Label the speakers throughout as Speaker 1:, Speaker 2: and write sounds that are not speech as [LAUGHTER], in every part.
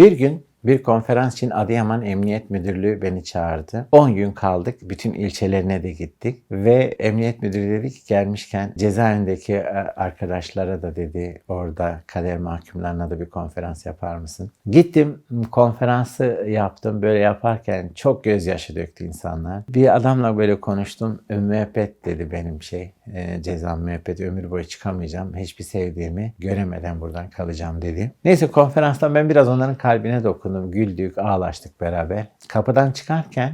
Speaker 1: Bir gün bir konferans için Adıyaman Emniyet Müdürlüğü beni çağırdı. 10 gün kaldık. Bütün ilçelerine de gittik. Ve Emniyet Müdürü dedi ki gelmişken cezaevindeki e, arkadaşlara da dedi orada kader mahkumlarına da bir konferans yapar mısın? Gittim konferansı yaptım. Böyle yaparken çok gözyaşı döktü insanlar. Bir adamla böyle konuştum. Müebbet dedi benim şey. E, cezam müebbet ömür boyu çıkamayacağım. Hiçbir sevdiğimi göremeden buradan kalacağım dedi. Neyse konferanstan ben biraz onların kalbine dokundum. Güldük, ağlaştık beraber. Kapıdan çıkarken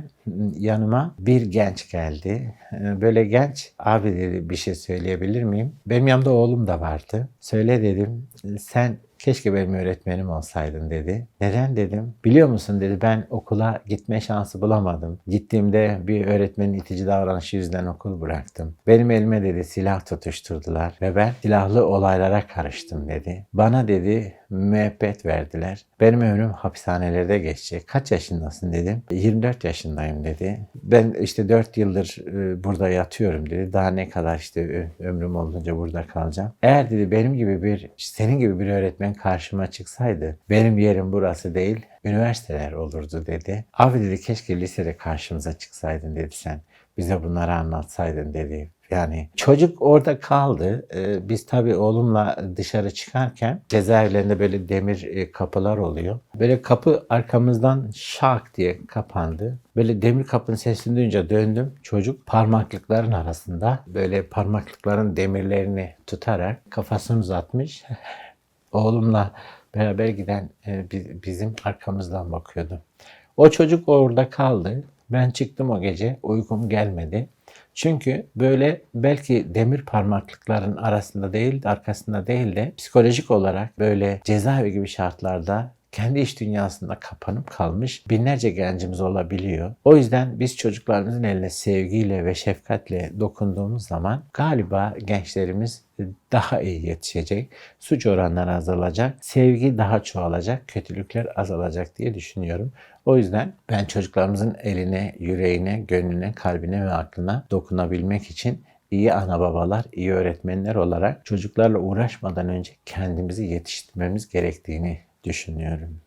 Speaker 1: yanıma bir genç geldi. Ee, Böyle genç, abi dedi bir şey söyleyebilir miyim? Benim yanımda oğlum da vardı. Söyle dedim, sen keşke benim öğretmenim olsaydın dedi. Neden dedim? Biliyor musun dedi ben okula gitme şansı bulamadım. Gittiğimde bir öğretmenin itici davranışı yüzünden okul bıraktım. Benim elime dedi silah tutuşturdular ve ben silahlı olaylara karıştım dedi. Bana dedi müebbet verdiler. Benim ömrüm hapishanelerde geçecek. Kaç yaşındasın dedim. 24 yaşındayım dedi. Ben işte 4 yıldır e, burada yatıyorum dedi. Daha ne kadar işte ö- ömrüm olunca burada kalacağım. Eğer dedi benim gibi bir, senin gibi bir öğretmen karşıma çıksaydı benim yerim burası değil, üniversiteler olurdu dedi. Abi dedi keşke lisede karşımıza çıksaydın dedi sen. Bize bunları anlatsaydın dedi. Yani çocuk orada kaldı. Ee, biz tabii oğlumla dışarı çıkarken cezaevlerinde böyle demir e, kapılar oluyor. Böyle kapı arkamızdan şak diye kapandı. Böyle demir kapının sesini duyunca döndüm. Çocuk parmaklıkların arasında böyle parmaklıkların demirlerini tutarak kafasını uzatmış. [LAUGHS] Oğlumla beraber giden e, bi- bizim arkamızdan bakıyordu. O çocuk orada kaldı. Ben çıktım o gece. Uykum gelmedi. Çünkü böyle belki demir parmaklıkların arasında değil, arkasında değil de psikolojik olarak böyle cezaevi gibi şartlarda kendi iş dünyasında kapanıp kalmış binlerce gencimiz olabiliyor. O yüzden biz çocuklarımızın eline sevgiyle ve şefkatle dokunduğumuz zaman galiba gençlerimiz daha iyi yetişecek. Suç oranları azalacak, sevgi daha çoğalacak, kötülükler azalacak diye düşünüyorum. O yüzden ben çocuklarımızın eline, yüreğine, gönlüne, kalbine ve aklına dokunabilmek için iyi ana babalar, iyi öğretmenler olarak çocuklarla uğraşmadan önce kendimizi yetiştirmemiz gerektiğini düşünüyorum.